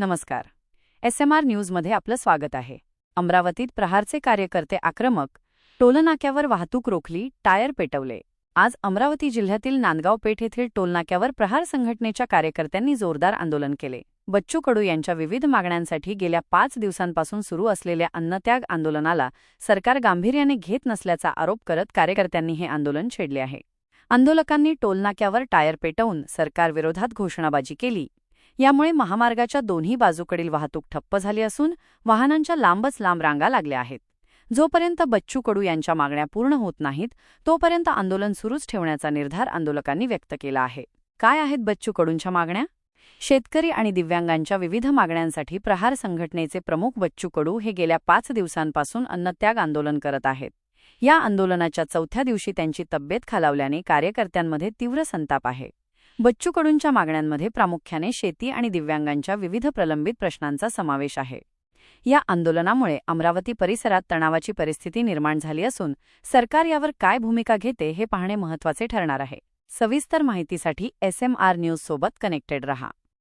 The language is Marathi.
नमस्कार. एस एम आर न्यूजमध्ये आपलं स्वागत आहे. अमरावतीत प्रहारचे कार्यकर्ते आक्रमक टोलनाक्यावर वाहतूक रोखली टायर पेटवले. आज अमरावती जिल्ह्यातील नांदगाव पेठ येथील टोलनाक्यावर प्रहार संघटनेच्या कार्यकर्त्यांनी जोरदार आंदोलन केले. बच्चू कडू यांच्या विविध मागण्यांसाठी गेल्या पाच दिवसांपासून सुरू असलेल्या अन्नत्याग आंदोलनाला सरकार गांभीर्याने घेत नसल्याचा आरोप करत कार्यकर्त्यांनी हे आंदोलन छेडले आहे. आंदोलकांनी टोलनाक्यावर टायर पेटवून सरकारविरोधात घोषणाबाजी केली. यामुळे महामार्गाच्या दोन्ही बाजूकडील वाहतूक ठप्प झाली असून वाहनांच्या लांबच लांब रांगा लागल्या आहेत. जोपर्यंत बच्चू कडू यांच्या मागण्या पूर्ण होत नाहीत तोपर्यंत आंदोलन सुरूच ठेवण्याचा निर्धार आंदोलकांनी व्यक्त केला आहे. काय आहेत बच्चू कडूंच्या मागण्या? शेतकरी आणि दिव्यांगांच्या विविध मागण्यांसाठी प्रहार संघटनेचे प्रमुख बच्चू कडू हे गेल्या पाच दिवसांपासून अन्नत्याग आंदोलन करत आहेत. या आंदोलनाच्या चौथ्या दिवशी त्यांची तब्येत खालावल्याने कार्यकर्त्यांमध्ये तीव्र संताप आहे. बच्चू कडूंच्या मागण्यांमध्ये प्रामुख्याने शेती आणि दिव्यांगांच्या विविध प्रलंबित प्रश्नांचा समावेश आहे. या आंदोलनामुळे अमरावती परिसरात तणावाची परिस्थिती निर्माण झाली असून सरकार यावर काय भूमिका घेते हे पाहणे महत्त्वाचे ठरणार आहे. सविस्तर माहितीसाठी एस एम आर न्यूज सोबत कनेक्टेड रहा.